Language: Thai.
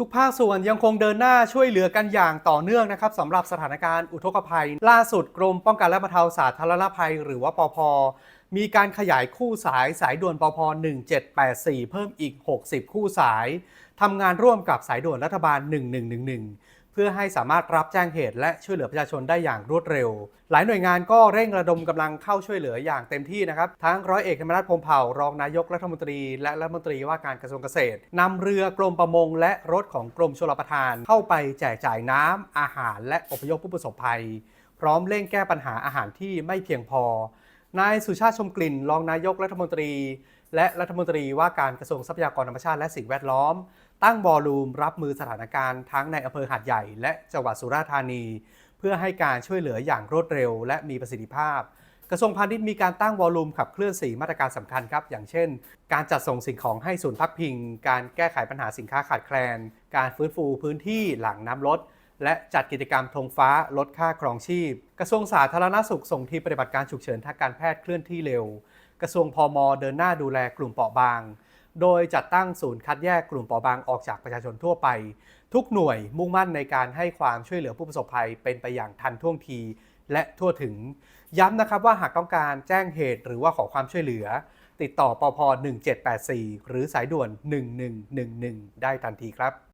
ทุกภาคส่วนยังคงเดินหน้าช่วยเหลือกันอย่างต่อเนื่องนะครับสำหรับสถานการณ์อุทกภัย ล่าสุดกรมป้องกันและบรรเทาสาธารณภัย หรือว่าปพมีการขยายคู่สายสายด่วนปพ1784 เพิ่มอีก 60 คู่สายทำงานร่วมกับสายด่วนรัฐบาล 1111 พื่อให้สามารถรับแจ้งเหตุและช่วยเหลือประชาชนได้อย่างรวดเร็ว หลายหน่วยงานก็เร่งระดมกำลังเข้าช่วยเหลืออย่างเต็มที่นะครับ ทั้งร้อยเอกธรรมนัฐพรมเผ่ารองนายกรัฐมนตรี และรัฐมนตรีว่าการกระทรวงเกษตรนำเรือกรมประมง และรถของกรมชลประทาน เข้าไปแจกจ่ายน้ำอาหาร และอพยพผู้ประสบภัย พร้อมเร่งแก้ปัญหาอาหารที่ไม่เพียงพอ นายสุชาติชมกลิ่น รองนายกรัฐมนตรี และรัฐมนตรีว่าการกระทรวงทรัพยากรธรรมชาติและสิ่งแวดล้อม ตั้งบอลลูมรับมือสถานการณ์ทั้งในอำเภอหาดใหญ่ และจังหวัดสุราษฎร์ธานี เพื่อให้การช่วยเหลืออย่างรวดเร็ว และมีประสิทธิภาพ กระทรวงพาณิชย์มีการตั้งวอลลุ่มขับเคลื่อน4มาตรการสำคัญครับ อย่างเช่น การจัดส่งสิ่งของให้ศูนย์พักพิง การแก้ไขปัญหาสินค้าขาดแคลน การฟื้นฟูพื้นที่หลังน้ำลด และจัดกิจกรรมธงฟ้าลดค่าครองชีพ กระทรวงสาธารณสุขส่งทีมปฏิบัติการฉุกเฉินทางการแพทย์เคลื่อนที่เร็ว กระทรวงพมเดินหน้าดูแลกลุ่มเปราะบาง โดยจัดตั้งศูนย์คัดแยกกลุ่มเปราะบางออกจากประชาชนทั่วไป ทุกหน่วยมุ่งมั่นในการให้ความช่วยเหลือผู้ประสบภัยเป็นไปอย่างทันท่วงทีและทั่วถึง ย้ำนะครับว่าหากต้องการแจ้งเหตุหรือว่าขอความช่วยเหลือ ติดต่อปพ1784 หรือสายด่วน 1111 ได้ทันทีครับ